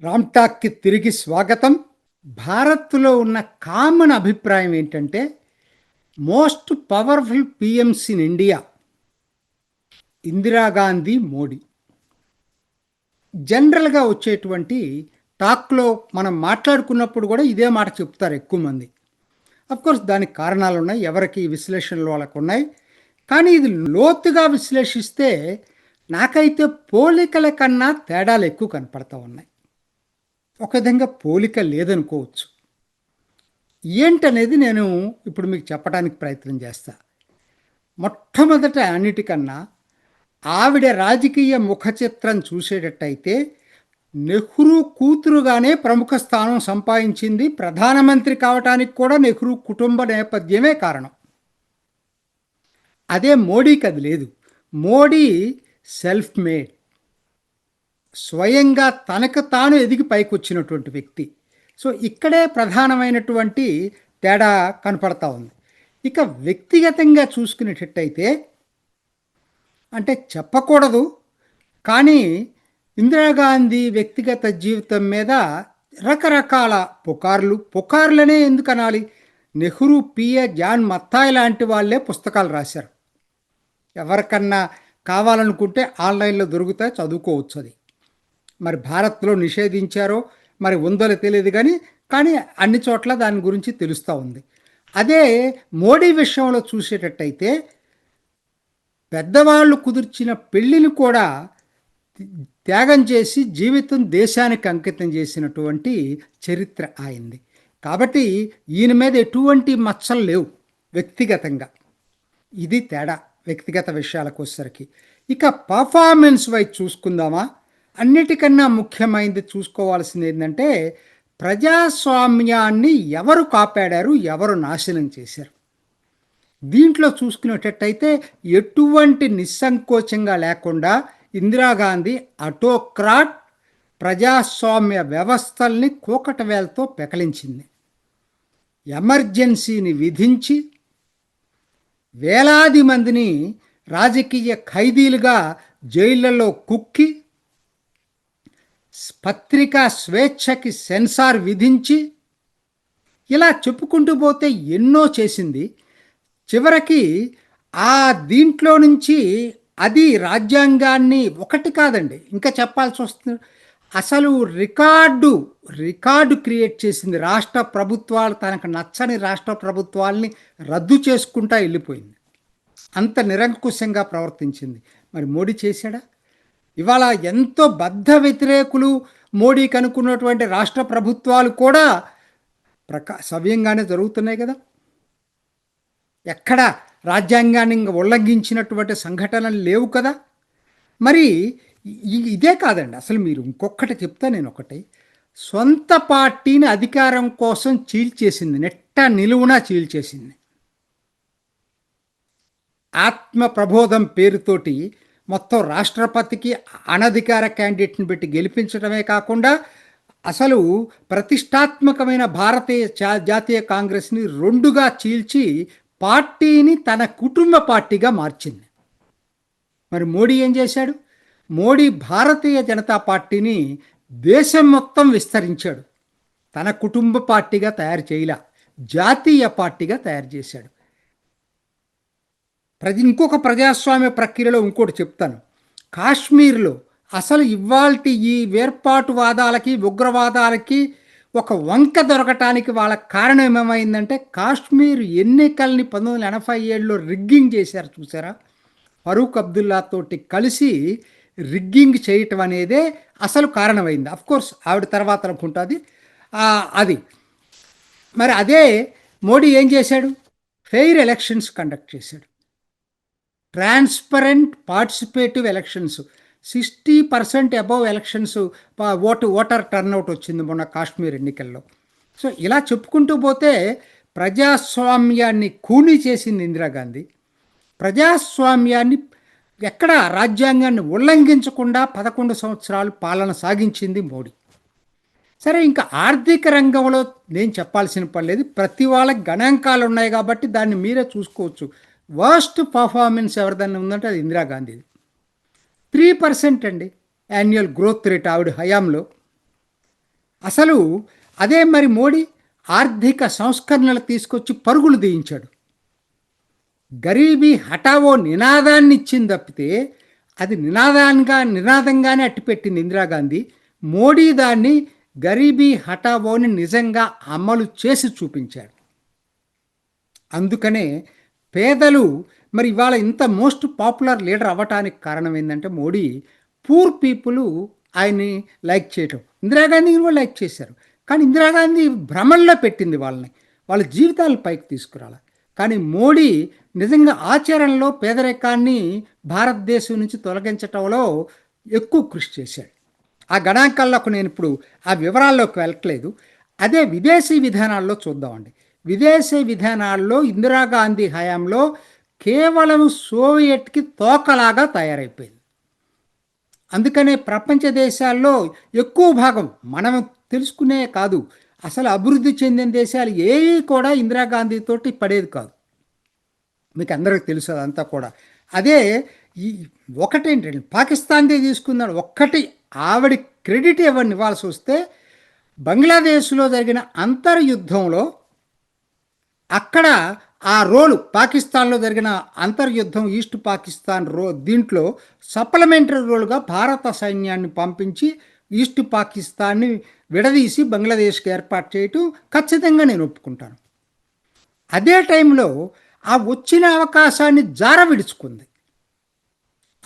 రామ్టాక్కి తిరిగి స్వాగతం. భారత్లో ఉన్న కామన్ అభిప్రాయం ఏంటంటే most powerful PMs in India Indira Gandhi Modi. జనరల్గా వచ్చేటువంటి టాక్లో మనం మాట్లాడుకున్నప్పుడు కూడా ఇదే మాట చెప్తారు ఎక్కువ మంది. కోర్స్ దానికి కారణాలు ఉన్నాయి ఎవరికి విశ్లేషణలు వాళ్ళకు ఉన్నాయి. కానీ ఇది లోతుగా విశ్లేషిస్తే నాకైతే పోలికల కన్నా తేడాలు ఎక్కువ కనపడతా ఉన్నాయి. ఒక విధంగా పోలిక లేదనుకోవచ్చు. ఏంటనేది నేను ఇప్పుడు మీకు చెప్పడానికి ప్రయత్నం చేస్తా. మొట్టమొదట అన్నిటికన్నా ఆవిడ రాజకీయ ముఖ చిత్రం చూసేటట్టయితే నెహ్రూ కూతురుగానే ప్రముఖ స్థానం సంపాదించింది ప్రధానమంత్రి కావటానికి కూడా నెహ్రూ కుటుంబ నేపథ్యమే కారణం. అదే మోడీకి అది లేదు. Modi self made. స్వయంగా తనకు తాను ఎదిగి పైకి వచ్చినటువంటి వ్యక్తి. సో ఇక్కడే ప్రధానమైనటువంటి తేడా కనపడతా ఉంది. ఇక వ్యక్తిగతంగా చూసుకునేటట్టయితే అంటే చెప్పకూడదు కానీ ఇందిరాగాంధీ వ్యక్తిగత జీవితం మీద రకరకాల పుకార్లు పుకార్లనే ఎందుకు అనాలి నెహ్రూ పిఏ జాన్ మత్తాయి లాంటి వాళ్ళే పుస్తకాలు రాశారు. ఎవరికన్నా కావాలనుకుంటే ఆన్లైన్లో దొరుకుతాయి చదువుకోవచ్చు అది. మరి భారత్లో నిషేధించారో మరి ఉందో తెలియదు కానీ కానీ అన్ని చోట్ల దాని గురించి తెలుస్తూ ఉంది. అదే మోడీ విషయంలో చూసేటట్టయితే పెద్దవాళ్ళు కుదిర్చిన పెళ్ళిని కూడా త్యాగం చేసి జీవితం దేశానికి అంకితం చేసినటువంటి చరిత్ర అయింది కాబట్టి ఈయన మీద ఎటువంటి మచ్చలు లేవు వ్యక్తిగతంగా. ఇది తేడా వ్యక్తిగత విషయాలకు వచ్చేసరికి. ఇక పర్ఫార్మెన్స్ వైజ్ చూసుకుందామా? అన్నిటికన్నా ముఖ్యమైనది చూసుకోవాల్సింది ఏంటంటే ప్రజాస్వామ్యాన్ని ఎవరు కాపాడారు ఎవరు నాశనం చేశారు. దీంట్లో చూసుకునేటట్టయితే ఎటువంటి నిస్సంకోచంగా లేకుండా ఇందిరాగాంధీ అటోక్రాట్ ప్రజాస్వామ్య వ్యవస్థల్ని కూకటవేలతో పెకలించింది. ఎమర్జెన్సీని విధించి వేలాది మందిని రాజకీయ ఖైదీలుగా జైళ్ళలో కుక్కి పత్రికా స్వేచ్ఛకి సెన్సార్ విధించి ఇలా చెప్పుకుంటూ పోతే ఎన్నో చేసింది. చివరికి ఆ దీంట్లో నుంచి అది రాజ్యాంగాన్ని ఒకటి కాదండి ఇంకా చెప్పాల్సి వస్తుంది. అసలు రికార్డు రికార్డు క్రియేట్ చేసింది రాష్ట్ర ప్రభుత్వాలు తనకు నచ్చని రాష్ట్ర ప్రభుత్వాల్ని రద్దు చేసుకుంటా వెళ్ళిపోయింది. అంత నిరంకుశంగా ప్రవర్తించింది. మరి మోడీ చేశాడా? ఇవాళ ఎంతో బద్ధ వ్యతిరేకులు మోడీకి అనుకున్నటువంటి రాష్ట్ర ప్రభుత్వాలు కూడా ప్రకా సవ్యంగానే జరుగుతున్నాయి కదా. ఎక్కడ రాజ్యాంగాన్ని ఉల్లంఘించినటువంటి సంఘటనలు లేవు కదా. మరి ఇదే కాదండి. అసలు మీరు ఇంకొకటి చెప్తా నేను ఒకటి. సొంత పార్టీని అధికారం కోసం చీల్చేసింది నెట్ట నిలువున చీల్చేసింది. ఆత్మ ప్రబోధం పేరుతోటి మొత్తం రాష్ట్రపతికి అనధికార క్యాండిడేట్ని పెట్టి గెలిపించడమే కాకుండా అసలు ప్రతిష్టాత్మకమైన భారతీయ జాతీయ కాంగ్రెస్ని రెండుగా చీల్చి పార్టీని తన కుటుంబ పార్టీగా మార్చింది. మరి మోడీ ఏం చేశాడు? మోడీ భారతీయ జనతా పార్టీని దేశం మొత్తం విస్తరించాడు. తన కుటుంబ పార్టీగా తయారు చేయలే జాతీయ పార్టీగా తయారు చేశాడు. ప్రతి ఇంకొక ప్రజాస్వామ్య ప్రక్రియలో ఇంకోటి చెప్తాను. కాశ్మీర్లో అసలు ఇవాల్టి ఈ వేర్పాటువాదాలకి ఉగ్రవాదాలకి ఒక వంక దొరకటానికి వాళ్ళ కారణం ఏమైందంటే కాశ్మీర్ ఎన్నికల్ని పంతొమ్మిది వందల ఎనభై ఏడులో రిగ్గింగ్ చేశారు చూసారా? ఫరూక్ అబ్దుల్లా తోటి కలిసి రిగ్గింగ్ చేయటం అనేదే అసలు కారణమైంది. కోర్స్ ఆవిడ తర్వాత అనుకుంటుంది. అది. మరి అదే మోడీ ఏం చేశాడు? ఫెయిర్ ఎలక్షన్స్ కండక్ట్ చేశాడు. Transparent participative elections. Sixty percent above elections vote voter turnout వచ్చింది మొన్న కాశ్మీర్ ఎన్నికల్లో. సో ఇలా చెప్పుకుంటూ పోతే ప్రజాస్వామ్యాన్ని కూని చేసింది ఇందిరాగాంధీ. ప్రజాస్వామ్యాన్ని ఎక్కడ రాజ్యాంగాన్ని ఉల్లంఘించకుండా పదకొండు సంవత్సరాలు పాలన సాగించింది మోడీ. సరే ఇంకా ఆర్థిక రంగంలో నేను చెప్పాల్సిన పని లేదు. ప్రతి వాళ్ళకి గణాంకాలు ఉన్నాయి కాబట్టి దాన్ని మీరే చూసుకోవచ్చు. వర్స్ట్ పర్ఫార్మెన్స్ ఎవరిదన్నా ఉందంటే అది ఇందిరాగాంధీది త్రీ పర్సెంట్ అండి యాన్యువల్ గ్రోత్ రేట్ ఆవిడ హయాంలో. అసలు అదే మరి మోడీ ఆర్థిక సంస్కరణలు తీసుకొచ్చి పరుగులు తీయించాడు. గరీబీ హఠావో నినాదాన్ని ఇచ్చింది తప్పితే అది నినాదాన్గా నినాదంగానే అట్టిపెట్టింది ఇందిరాగాంధీ మోడీ దాన్ని గరీబీ హఠావోని నిజంగా అమలు చేసి చూపించాడు. అందుకనే పేదలు మరి ఇవాళ ఇంత మోస్ట్ పాపులర్ లీడర్ అవ్వటానికి కారణం ఏంటంటే మోడీ పూర్ పీపుల్ ఆయన్ని లైక్ చేయటం. ఇందిరాగాంధీని కూడా లైక్ చేశారు. కానీ ఇందిరాగాంధీ భ్రమల్లో పెట్టింది వాళ్ళని. వాళ్ళ జీవితాలు పైకి తీసుకురాలి. కానీ మోడీ నిజంగా ఆచరణలో పేదరికాన్ని భారతదేశం నుంచి తొలగించటంలో ఎక్కువ కృషి చేశాడు. ఆ గణాంకాల్లోకి నేను ఇప్పుడు ఆ వివరాల్లోకి వెళ్ళట్లేదు. అదే విదేశీ విధానాల్లో చూద్దామండి. విదేశీ విధానాల్లో ఇందిరాగాంధీ హయాంలో కేవలం సోవియట్కి తోకలాగా తయారైపోయింది. అందుకనే ప్రపంచ దేశాల్లో ఎక్కువ భాగం మనం తెలుసుకునే కాదు అసలు అభివృద్ధి చెందిన దేశాలు ఏవి కూడా ఇందిరాగాంధీతోటి పడేది కాదు. మీకు అందరికి తెలుసు అదంతా కూడా. అదే ఈ ఒకటేంటండి పాకిస్తాన్దే తీసుకున్నాడు ఒక్కటి ఆవిడ క్రెడిట్ ఇవ్వని ఇవ్వాల్సి వస్తే బంగ్లాదేశ్లో జరిగిన అంతర్యుద్ధంలో అక్కడ ఆ రోలు పాకిస్తాన్లో జరిగిన అంతర్యుద్ధం ఈస్ట్ పాకిస్తాన్ రో దీంట్లో సప్లిమెంటరీ రోలుగా భారత సైన్యాన్ని పంపించి ఈస్ట్ పాకిస్తాన్ని విడదీసి బంగ్లాదేశ్కి ఏర్పాటు చేయటం ఖచ్చితంగా నేను ఒప్పుకుంటాను. అదే టైంలో ఆ వచ్చిన అవకాశాన్ని జార విడుచుకుంది.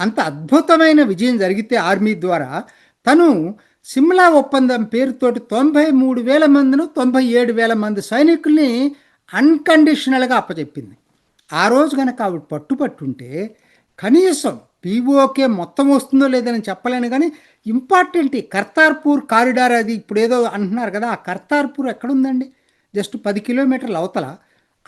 అంత అద్భుతమైన విజయం జరిగితే ఆర్మీ ద్వారా తను సిమ్లా ఒప్పందం పేరుతోటి తొంభై మూడు వేల మందిను తొంభై ఏడు వేల మంది సైనికుల్ని అన్కండిషనల్గా అప్పచెప్పింది ఆ రోజు కనుక ఆవిడ పట్టుపట్టుంటే కనీసం పీఓకే మొత్తం వస్తుందో లేదని చెప్పలేను కానీ ఇంపార్టెంట్ ఈ కర్తార్పూర్ కారిడార్ అది ఇప్పుడు ఏదో అంటున్నారు కదా ఆ కర్తార్పూర్ ఎక్కడుందండి? జస్ట్ పది కిలోమీటర్ల అవతల.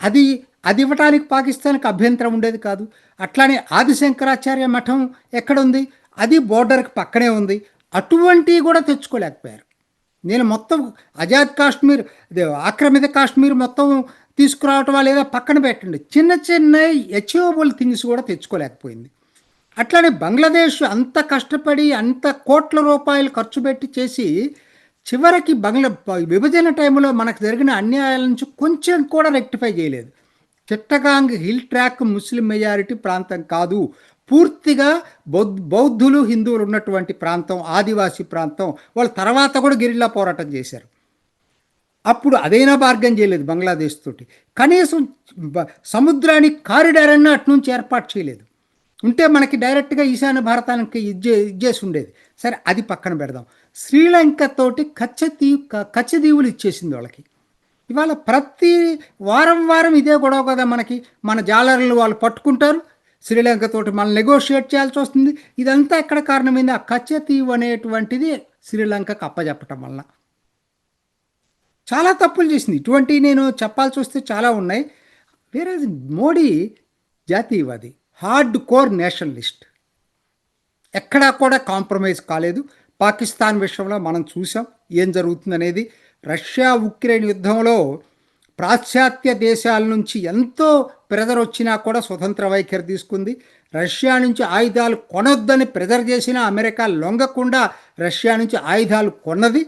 అది అది ఇవ్వటానికి పాకిస్తాన్కి అభ్యంతరం ఉండేది కాదు. అట్లానే ఆదిశంకరాచార్య మఠం ఎక్కడుంది? అది బోర్డర్కి పక్కనే ఉంది. అటువంటివి కూడా తెచ్చుకోలేకపోయారు. నేను మొత్తం ఆజాద్ కాశ్మీర్ ఆక్రమిత కాశ్మీర్ మొత్తం తీసుకురావటం లేదా పక్కన పెట్టండి. చిన్న చిన్న అచీవబుల్ థింగ్స్ కూడా తెచ్చుకోలేకపోయింది. అట్లానే బంగ్లాదేశ్ అంత కష్టపడి అంత కోట్ల రూపాయలు ఖర్చు పెట్టి చేసి చివరికి బంగ్లా విభజన టైంలో మనకు జరిగిన అన్యాయాల నుంచి కొంచెం కూడా రెక్టిఫై చేయలేదు. Chittagong hill track Muslim majority ప్రాంతం కాదు. పూర్తిగా బౌద్ధ బౌద్ధులు హిందువులు ఉన్నటువంటి ప్రాంతం ఆదివాసీ ప్రాంతం. వాళ్ళ తర్వాత కూడా గిరిల్లా పోరాటం చేశారు. అప్పుడు అదైనా మార్గం చేయలేదు బంగ్లాదేశ్ తోటి. కనీసం సముద్రానికి కారిడార్ అన్న అటు నుంచి ఏర్పాటు చేయలేదు. ఉంటే మనకి డైరెక్ట్గా ఈశాన్య భారతానికి ఇచ్చే ఇచ్చేసి ఉండేది. సరే అది పక్కన పెడదాం. శ్రీలంకతోటి తోటి కచ్చదీవులు ఇచ్చేసింది వాళ్ళకి. ఇవాళ ప్రతి వారం వారం ఇదే గొడవ కదా మనకి. మన జాలర్లు వాళ్ళు పట్టుకుంటారు. శ్రీలంకతోటి మనం నెగోషియేట్ చేయాల్సి వస్తుంది. ఇదంతా ఎక్కడ కారణమైంది? ఆ కచ్చతీవు అనేటువంటిది శ్రీలంకకు అప్పచెప్పటం వలన. చాలా తప్పులు చేసింది. ఇటువంటి నేను చెప్పాల్సి వస్తే చాలా ఉన్నాయి. వేరే మోడీ జాతీయవాది హార్డ్ కోర్ నేషనలిస్ట్ ఎక్కడా కూడా కాంప్రమైజ్ కాలేదు. పాకిస్తాన్ విషయంలో మనం చూసాం ఏం జరుగుతుందనేది. రష్యా ఉక్రెయిన్ యుద్ధంలో పాశ్చాత్య దేశాల నుంచి ఎంతో ప్రెజర్ వచ్చినా కూడా స్వతంత్ర వైఖరి తీసుకుంది. రష్యా నుంచి ఆయుధాలు కొనొద్దని ప్రెజర్ చేసినా అమెరికా లొంగకుండా రష్యా నుంచి ఆయుధాలు కొన్నది.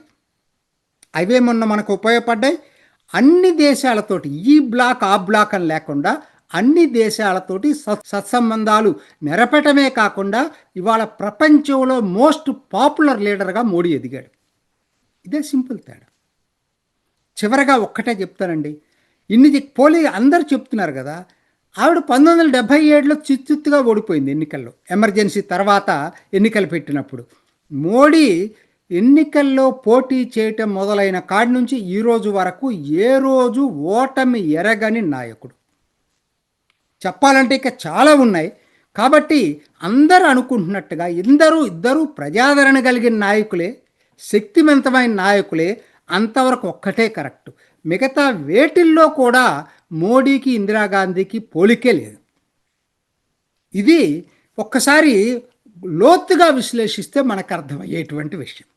అవే మొన్న మనకు ఉపయోగపడ్డాయి. అన్ని దేశాలతోటి ఈ బ్లాక్ ఆ బ్లాక్ అని లేకుండా అన్ని దేశాలతోటి సత్ సత్సంబంధాలు నెరపటమే కాకుండా ఇవాళ ప్రపంచంలో మోస్ట్ పాపులర్ లీడర్గా మోడీ ఎదిగాడు. ఇదే సింపుల్ తేడా. చివరగా ఒక్కటే చెప్తానండి. ఇన్ని చె- పోలీ అందరు చెప్తున్నారు కదా ఆవిడ పంతొమ్మిది వందల డెబ్భై ఏడులో చిత్తుగా ఓడిపోయింది ఎన్నికల్లో ఎమర్జెన్సీ తర్వాత ఎన్నికలు పెట్టినప్పుడు. మోడీ ఎన్నికల్లో పోటీ చేయటం మొదలైన కాడి నుంచి ఈ రోజు వరకు ఏ రోజు ఓటమి ఎరగని నాయకుడు. చెప్పాలంటే ఇక చాలా ఉన్నాయి. కాబట్టి అందరూ అనుకుంటున్నట్టుగా ఇందరూ ఇద్దరు ప్రజాదరణ కలిగిన నాయకులే శక్తివంతమైన నాయకులే అంతవరకు ఒక్కటే కరెక్ట్. మిగతా వేటిల్లో కూడా మోడీకి ఇందిరాగాంధీకి పోలికే లేదు. ఇది ఒక్కసారి లోతుగా విశ్లేషిస్తే మనకు అర్థమయ్యేటువంటి విషయం.